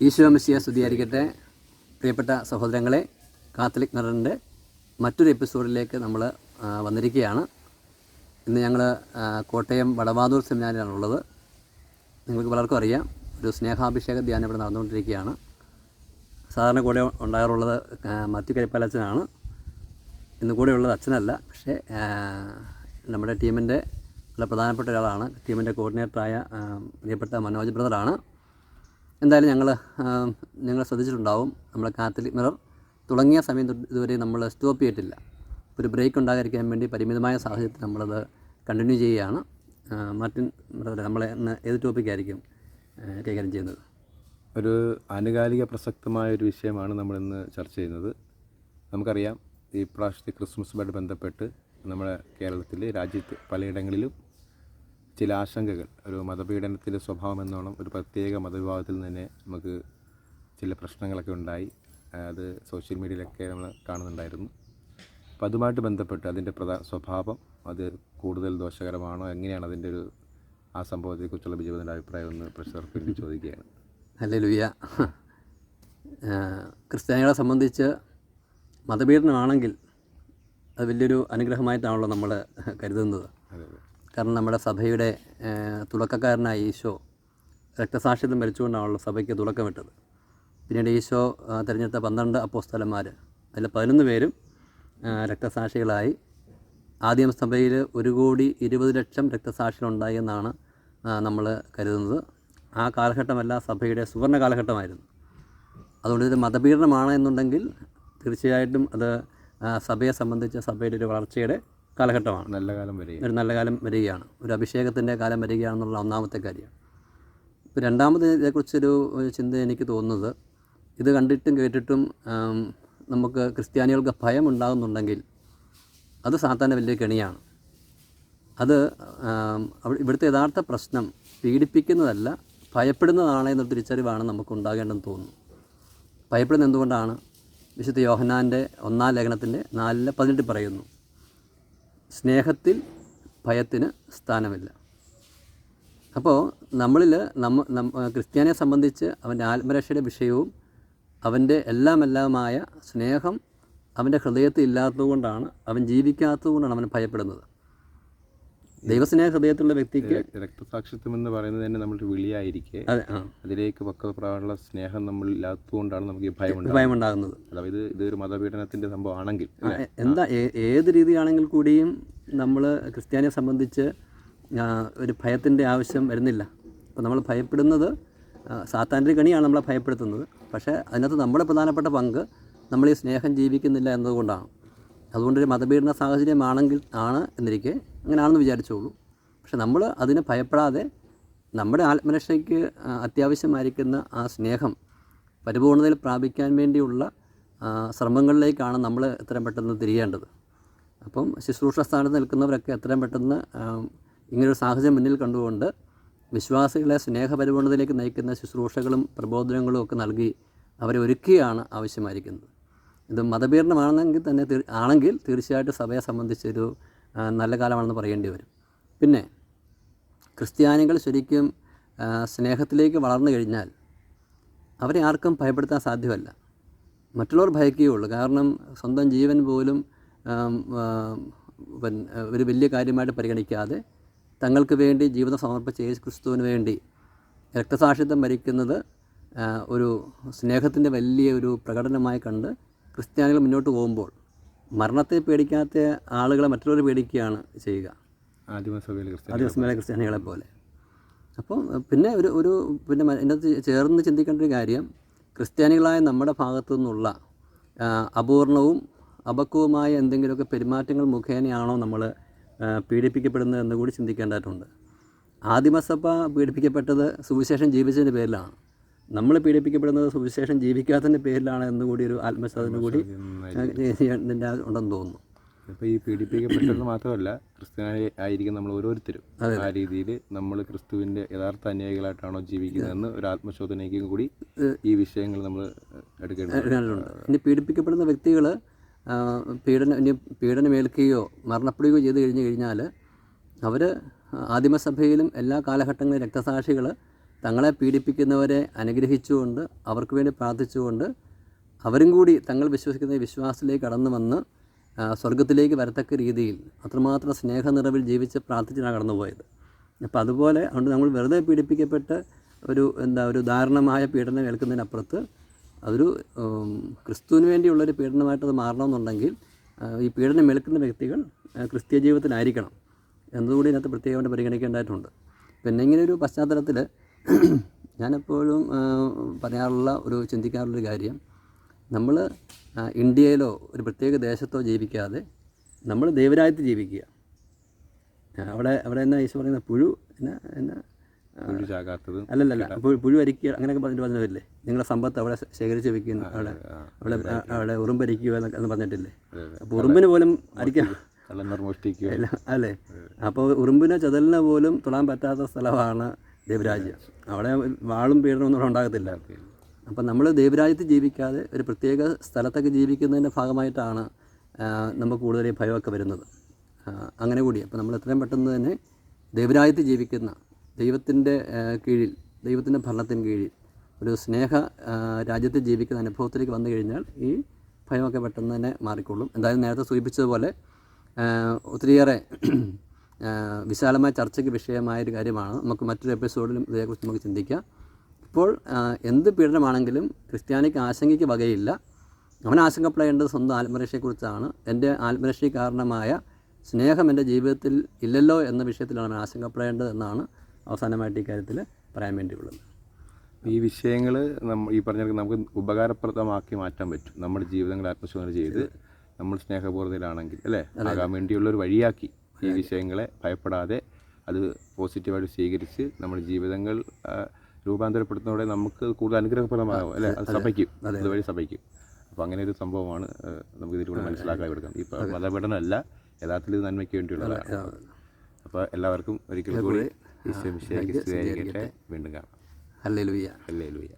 ഈശോ മിശിയ സ്തുതിയായിരിക്കട്ടെ. പ്രിയപ്പെട്ട സഹോദരങ്ങളെ കാത്തലിക് മിററിന്റെ മറ്റൊരു എപ്പിസോഡിലേക്ക് നമ്മൾ വന്നിരിക്കുകയാണ്. ഇന്ന് ഞങ്ങൾ കോട്ടയം വടവാതൂർ സെമിനാരിലാണുള്ളത് നിങ്ങൾക്ക് പലർക്കും അറിയാം ഒരു സ്നേഹാഭിഷേക ധ്യാനം ഇവിടെ നടന്നുകൊണ്ടിരിക്കുകയാണ്. സാധാരണ കൂടെ ഉണ്ടാകാറുള്ളത് മറ്റു മാത്യു കരിപ്പാലച്ചനാണ്. ഇന്ന് കൂടെ ഉള്ളത് അച്ഛനല്ല പക്ഷേ നമ്മുടെ ടീമിന്റെ വളരെ പ്രധാനപ്പെട്ട ഒരാളാണ്. ടീമിന്റെ കോർഡിനേറ്ററായ പ്രിയപ്പെട്ട മനോജ് ബ്രദറാണ്. എന്തായാലും ഞങ്ങൾ നിങ്ങൾ ശ്രദ്ധിച്ചിട്ടുണ്ടാവും. നമ്മൾ കാത്തലിക് മിറർ തുടങ്ങിയ സമയം ഇതുവരെ നമ്മൾ സ്റ്റോപ്പ് ചെയ്തിട്ടില്ല. ഒരു ബ്രേക്ക് ഉണ്ടാകാതിരിക്കാൻ വേണ്ടി പരിമിതമായ സാഹചര്യത്തിൽ നമ്മളത് കണ്ടിന്യൂ ചെയ്യുകയാണ്. മാർട്ടിൻ നമ്മളെ ഏത് ടോപ്പിക്കായിരിക്കും കൈകാര്യം ചെയ്യുന്നത്? ഒരു ആനുകാലിക പ്രസക്തമായ ഒരു വിഷയമാണ് നമ്മളിന്ന് ചർച്ച ചെയ്യുന്നത്. നമുക്കറിയാം ഈ പ്രാവശ്യത്തെ ക്രിസ്മസുമായിട്ട് ബന്ധപ്പെട്ട് നമ്മുടെ കേരളത്തിൽ രാജ്യത്ത് പലയിടങ്ങളിലും ചില ആശങ്കകൾ. ഒരു മതപീഡനത്തിന്റെ സ്വഭാവം എന്നോണം ഒരു പ്രത്യേക മതവിഭാഗത്തിൽ തന്നെ നമുക്ക് ചില പ്രശ്നങ്ങളൊക്കെ ഉണ്ടായി. അത് സോഷ്യൽ മീഡിയയിലൊക്കെ നമ്മൾ കാണുന്നുണ്ടായിരുന്നു. അപ്പോൾ അതുമായിട്ട് ബന്ധപ്പെട്ട് അതിന്റെ പ്രധാന സ്വഭാവം അത് കൂടുതൽ ദോഷകരമാണോ? എങ്ങനെയാണ് അതിന്റെ ഒരു ആ സംഭവത്തെക്കുറിച്ചുള്ള ബിജുപതിന്റെ അഭിപ്രായം ഒന്ന് പ്രശ്നർക്ക് വേണ്ടി ചോദിക്കുകയാണ്. അല്ലേ ലുയ ക്രിസ്ത്യാനികളെ സംബന്ധിച്ച് മതപീഡനമാണെങ്കിൽ അത് വലിയൊരു അനുഗ്രഹമായിട്ടാണല്ലോ നമ്മൾ കരുതുന്നത്. കാരണം നമ്മുടെ സഭയുടെ തുടക്കക്കാരനായ ഈശോ രക്തസാക്ഷിത്വം മരിച്ചുകൊണ്ടാണല്ലോ സഭയ്ക്ക് തുടക്കമിട്ടത്. പിന്നീട് ഈശോ തിരഞ്ഞെടുത്ത പന്ത്രണ്ട് അപ്പോസ്തലന്മാർ അതിൽ പതിനൊന്ന് പേരും രക്തസാക്ഷികളായി. ആദ്യം സഭയിൽ ഒരു കോടി ഇരുപത് ലക്ഷം രക്തസാക്ഷികളുണ്ടായി എന്നാണ് നമ്മൾ കരുതുന്നത്. ആ കാലഘട്ടമല്ല സഭയുടെ സുവർണ കാലഘട്ടമായിരുന്നു. അതുകൊണ്ട് ഇത് മതപീഡനമാണ് എന്നുണ്ടെങ്കിൽ തീർച്ചയായിട്ടും അത് സഭയെ സംബന്ധിച്ച് സഭയുടെ ഒരു വളർച്ചയുടെ കാലഘട്ടമാണ്. നല്ല കാലം വരിക ഒരു നല്ല കാലം വരികയാണ്. ഒരു അഭിഷേകത്തിന്റെ കാലം വരികയാണെന്നുള്ള ഒന്നാമത്തെ കാര്യമാണ് ഇപ്പോൾ രണ്ടാമത് ഇതേക്കുറിച്ചൊരു ചിന്ത എനിക്ക് തോന്നുന്നത് ഇത് കണ്ടിട്ടും കേട്ടിട്ടും നമുക്ക് ക്രിസ്ത്യാനികൾക്ക് ഭയം ഉണ്ടാകുന്നുണ്ടെങ്കിൽ അത് സാത്താന്റെ വലിയ കെണിയാണ്. അത് ഇവിടുത്തെ യഥാർത്ഥ പ്രശ്നം പീഡിപ്പിക്കുന്നതല്ല ഭയപ്പെടുന്നതാണ് എന്നൊരു തിരിച്ചറിവാണ് നമുക്ക് ഉണ്ടാകേണ്ടെന്ന് തോന്നുന്നു. ഭയപ്പെടുന്നത് എന്തുകൊണ്ടാണ്? വിശുദ്ധ യോഹനാന്റെ ഒന്നാം ലേഖനത്തിന്റെ നാലിലെ പതിനെട്ട് പറയുന്നു. സ്നേഹത്തിൽ ഭയത്തിന് സ്ഥാനമില്ല. അപ്പോൾ നമ്മളിൽ നമ്മ ക്രിസ്ത്യാനിയെ സംബന്ധിച്ച് അവന്റെ ആത്മരക്ഷയുടെ വിഷയവും അവന്റെ എല്ലാം എല്ലാമായ സ്നേഹം അവന്റെ ഹൃദയത്തിൽ ഇല്ലാത്തതുകൊണ്ടാണ് അവൻ ജീവിക്കാത്തതുകൊണ്ടാണ് അവൻ ഭയപ്പെടുന്നത്. ദൈവസ്നേഹ ഹൃദയത്തിലുള്ള വ്യക്തിക്ക് രക്തസാക്ഷിത്വം എന്ന് പറയുന്നത് തന്നെ നമ്മൾ വിളിയായിരിക്കെ. അതിലേക്ക് പക്വതപ്രായുള്ള സ്നേഹം നമ്മൾ ഇല്ലാത്തതുകൊണ്ടാണ് നമുക്ക് ഭയം ഉണ്ടാകുന്നത് ഭയമുണ്ടാകുന്നത്. അതായത് ഇത് ഇതൊരു മതപീഡനത്തിന്റെ സംഭവമാണെങ്കിൽ ആണെങ്കിൽ എന്താ ഏത് രീതിയാണെങ്കിൽ കൂടിയും നമ്മൾ ക്രിസ്ത്യാനിയെ സംബന്ധിച്ച് ഒരു ഭയത്തിന്റെ ആവശ്യം വരുന്നില്ല. അപ്പോൾ നമ്മൾ ഭയപ്പെടുന്നത് സാത്താന്റെ കണിയാണ് നമ്മളെ ഭയപ്പെടുത്തുന്നത്. പക്ഷേ അതിനകത്ത് നമ്മുടെ പ്രധാനപ്പെട്ട പങ്ക് നമ്മൾ ഈ സ്നേഹം ജീവിക്കുന്നില്ല എന്നതുകൊണ്ടാണ്. അതുകൊണ്ടൊരു മതപീഡന സാഹചര്യമാണെങ്കിൽ ആണ് എന്നിരിക്കെ അങ്ങനെയാണെന്ന് വിചാരിച്ചോളൂ. പക്ഷെ നമ്മൾ അതിനെ ഭയപ്പെടാതെ നമ്മുടെ ആത്മരക്ഷയ്ക്ക് അത്യാവശ്യമായിരിക്കുന്ന ആ സ്നേഹം പരിപൂർണതയിൽ പ്രാപിക്കാൻ വേണ്ടിയുള്ള ശ്രമങ്ങളിലേക്കാണ് നമ്മൾ എത്രയും പെട്ടെന്ന് തിരിയേണ്ടത്. അപ്പം ശുശ്രൂഷ സ്ഥാനത്ത് നിൽക്കുന്നവരൊക്കെ എത്രയും പെട്ടെന്ന് ഇങ്ങനൊരു സാഹചര്യം മുന്നിൽ കണ്ടുകൊണ്ട് വിശ്വാസികളെ സ്നേഹപരിപൂർണതയിലേക്ക് നയിക്കുന്ന ശുശ്രൂഷകളും പ്രബോധനങ്ങളും ഒക്കെ നൽകി അവരെ ഒരുക്കുകയാണ് ആവശ്യമായിരിക്കുന്നത്. ഇത് മതപീഡനമാണെങ്കിൽ തന്നെ ആണെങ്കിൽ തീർച്ചയായിട്ടും സഭയെ സംബന്ധിച്ചൊരു നല്ല കാലമാണെന്ന് പറയേണ്ടി വരും. പിന്നെ ക്രിസ്ത്യാനികൾ ശരിക്കും സ്നേഹത്തിലേക്ക് വളർന്നു കഴിഞ്ഞാൽ അവരെ ആർക്കും ഭയപ്പെടുത്താൻ സാധ്യമല്ല. മറ്റുള്ളവർ ഭയക്കുകയുള്ളൂ കാരണം സ്വന്തം ജീവൻ പോലും ഒരു വലിയ കാര്യമായിട്ട് പരിഗണിക്കാതെ തങ്ങൾക്ക് വേണ്ടി ജീവിതം സമർപ്പിച്ച യേശു ക്രിസ്തുവിന് വേണ്ടി രക്തസാക്ഷിത്വം ഭരിക്കുന്നത് ഒരു സ്നേഹത്തിന്റെ വലിയ ഒരു പ്രകടനമായി കണ്ട് ക്രിസ്ത്യാനികൾ മുന്നോട്ട് പോകുമ്പോൾ മരണത്തെ പേടിക്കാത്ത ആളുകളെ മറ്റുള്ളവർ പേടിക്കുകയാണ് ചെയ്യുക. ആദിവാസിമേലെ ക്രിസ്ത്യാനികളെ പോലെ. അപ്പോൾ പിന്നെ ഒരു ഒരു പിന്നെ എന്റെ ഇതിനകത്ത് ചേർന്ന് ചിന്തിക്കേണ്ട ഒരു കാര്യം ക്രിസ്ത്യാനികളായ നമ്മുടെ ഭാഗത്തു നിന്നുള്ള അപൂർണവും അപക്വവുമായ എന്തെങ്കിലുമൊക്കെ പെരുമാറ്റങ്ങൾ മുഖേനയാണോ നമ്മൾ പീഡിപ്പിക്കപ്പെടുന്നത് എന്ന് കൂടി ചിന്തിക്കേണ്ടതായിട്ടുണ്ട്. ആദിമസഭ പീഡിപ്പിക്കപ്പെട്ടത് സുവിശേഷം ജീവിച്ചതിന്റെ പേരിലാണ്. നമ്മൾ പീഡിപ്പിക്കപ്പെടുന്നത് സുവിശേഷം ജീവിക്കാത്തതിന്റെ പേരിലാണ് എന്നുകൂടി ഒരു ആത്മസാധന കൂടി ഇതിന്റെ ഉണ്ടെന്ന് തോന്നുന്നു. ഇപ്പോൾ ഈ പീഡിപ്പിക്കപ്പെട്ടത് മാത്രമല്ല ക്രിസ്ത്യാനി ആയിരിക്കും നമ്മൾ ഓരോരുത്തരും. ആ രീതിയിൽ നമ്മൾ ക്രിസ്തുവിന്റെ യഥാർത്ഥ അനുയായികളായിട്ടാണോ ജീവിക്കുന്നതെന്ന് ഒരു ആത്മശോധനയ്ക്കും കൂടി ഈ വിഷയങ്ങൾ നമ്മൾ എടുക്കേണ്ടത് ഇനി പീഡിപ്പിക്കപ്പെടുന്ന വ്യക്തികൾ പീഡന ഇനി പീഡനമേൽക്കുകയോ മരണപ്പെടുകയോ ചെയ്ത് കഴിഞ്ഞു കഴിഞ്ഞാൽ അവർ ആദിമസഭയിലും എല്ലാ കാലഘട്ടങ്ങളിലും രക്തസാക്ഷികൾ തങ്ങളെ പീഡിപ്പിക്കുന്നവരെ അനുഗ്രഹിച്ചുകൊണ്ട് അവർക്ക് വേണ്ടി പ്രാർത്ഥിച്ചുകൊണ്ട് അവരും കൂടി തങ്ങൾ വിശ്വസിക്കുന്ന വിശ്വാസത്തിലേക്ക് കടന്നു വന്ന് സ്വർഗത്തിലേക്ക് വരത്തക്ക രീതിയിൽ അത്രമാത്രം സ്നേഹനിറവിൽ ജീവിച്ച് പ്രാർത്ഥിച്ചാണ് കടന്നുപോയത്. അപ്പോൾ അതുപോലെ അതുകൊണ്ട് നമ്മൾ വെറുതെ പീഡിപ്പിക്കപ്പെട്ട് ഒരു എന്താ ഒരു ദാരുണമായ പീഡനം ഏൽക്കുന്നതിനപ്പുറത്ത് അതൊരു ക്രിസ്തുവിന് വേണ്ടിയുള്ളൊരു പീഡനമായിട്ട് അത് മാറണമെന്നുണ്ടെങ്കിൽ ഈ പീഡനം ഏൽക്കുന്ന വ്യക്തികൾ ക്രിസ്തീയ ജീവിതത്തിലായിരിക്കണം. എന്നതുകൂടി ഇതിനകത്ത് പ്രത്യേകമായിട്ട് പരിഗണിക്കേണ്ടതായിട്ടുണ്ട്. പിന്നെ ഇങ്ങനെ ഒരു പശ്ചാത്തലത്തിൽ ഞാനെപ്പോഴും പറയാറുള്ള ഒരു ചിന്തിക്കാറുള്ളൊരു കാര്യം. നമ്മൾ ഇന്ത്യയിലോ ഒരു പ്രത്യേക ദേശത്തോ ജീവിക്കാതെ നമ്മൾ ദൈവരാജ്യത്ത് ജീവിക്കുക. അവിടെ അവിടെ എന്നാ ഈശോ പറയുന്ന പുഴു എന്നാ എന്നാ അല്ലല്ല പുഴു അരിക്കുക അങ്ങനെയൊക്കെ പറഞ്ഞിട്ട് പറഞ്ഞില്ലേ നിങ്ങളെ സമ്പത്ത് അവിടെ ശേഖരിച്ച് വെക്കുന്ന അവിടെ അവിടെ അവിടെ ഉറുമ്പരിക്കുക എന്നൊക്കെ എന്ന് പറഞ്ഞിട്ടില്ലേ? അപ്പോൾ ഉറുമ്പിന് പോലും അരിക്കാം അല്ലേ അപ്പോൾ ഉറുമ്പിനെ ചതലിനെ പോലും തൊടാൻ പറ്റാത്ത സ്ഥലമാണ് ദൈവരാജ്യം. അവിടെ വാളും പീഡനമൊന്നും ഉണ്ടാകത്തില്ല. അപ്പം നമ്മൾ ദേവരാജ്യത്ത് ജീവിക്കാതെ ഒരു പ്രത്യേക സ്ഥലത്തൊക്കെ ജീവിക്കുന്നതിന്റെ ഭാഗമായിട്ടാണ് നമുക്ക് കൂടുതൽ ഭയമൊക്കെ വരുന്നത്. അങ്ങനെ കൂടി. അപ്പോൾ നമ്മൾ എത്രയും പെട്ടെന്ന് തന്നെ ദേവരാജ്യത്ത് ജീവിക്കുന്ന ദൈവത്തിന്റെ കീഴിൽ ദൈവത്തിന്റെ ഭരണത്തിന് കീഴിൽ ഒരു സ്നേഹ രാജ്യത്ത് ജീവിക്കുന്ന അനുഭവത്തിലേക്ക് വന്നു കഴിഞ്ഞാൽ ഈ ഭയമൊക്കെ പെട്ടെന്ന് തന്നെ മാറിക്കൊള്ളും. എന്തായാലും നേരത്തെ സൂചിപ്പിച്ചതുപോലെ ഒത്തിരിയേറെ വിശാലമായ ചർച്ചയ്ക്ക് വിഷയമായൊരു കാര്യമാണ്. നമുക്ക് മറ്റൊരു എപ്പിസോഡിലും ഇതേക്കുറിച്ച് നമുക്ക് ചിന്തിക്കാം. ഇപ്പോൾ എന്ത് പീഡനമാണെങ്കിലും ക്രിസ്ത്യാനിക്ക് ആശങ്കയ്ക്ക് വകയില്ല. അവൻ ആശങ്കപ്പെടേണ്ടത് സ്വന്തം ആത്മരക്ഷയെക്കുറിച്ചാണ്. എന്റെ ആത്മരക്ഷയ്ക്ക് കാരണമായ സ്നേഹം എന്റെ ജീവിതത്തിൽ ഇല്ലല്ലോ എന്ന വിഷയത്തിലാണ് അവൻ ആശങ്കപ്പെടേണ്ടത് എന്നാണ് അവസാനമായിട്ട് ഈ കാര്യത്തിൽ പറയാൻ വേണ്ടിയുള്ളത്. ഈ വിഷയങ്ങൾ നമ്മൾ ഈ പറഞ്ഞ നമുക്ക് ഉപകാരപ്രദമാക്കി മാറ്റാൻ പറ്റും. നമ്മുടെ ജീവിതങ്ങൾ ആത്മശോധന ചെയ്ത് നമ്മൾ സ്നേഹപൂർവത്തിലാണെങ്കിൽ അല്ലേ? ആകാൻ വേണ്ടിയുള്ള ഒരു വഴിയാക്കി. ഈ വിഷയങ്ങളെ ഭയപ്പെടാതെ അത് പോസിറ്റീവായിട്ട് സ്വീകരിച്ച് നമ്മുടെ ജീവിതങ്ങൾ രൂപാന്തരപ്പെടുത്തുന്നതോടെ നമുക്ക് കൂടുതൽ അനുഗ്രഹപ്രദമാകും അല്ലേ? അത് സഭയ്ക്കും അതുവഴി സഭയ്ക്കും. അപ്പോൾ അങ്ങനെ ഒരു സംഭവമാണ് നമുക്ക് ഇതിലൂടെ മനസ്സിലാക്കാൻ കൊടുക്കാം ഇപ്പോൾ മതപഠനമല്ല യഥാർത്ഥത്തിൽ ഇത് നന്മയ്ക്ക് വേണ്ടിയുള്ളതാണ്. അപ്പോൾ എല്ലാവർക്കും ഒരിക്കൽ കൂടി ഈശോ മിശിഹായ്ക്ക് സ്തുതിയായിരിക്കട്ടെ വീണ്ടും കാണാം. അല്ലേ ഹല്ലേലൂയ അല്ലേ ലൂയ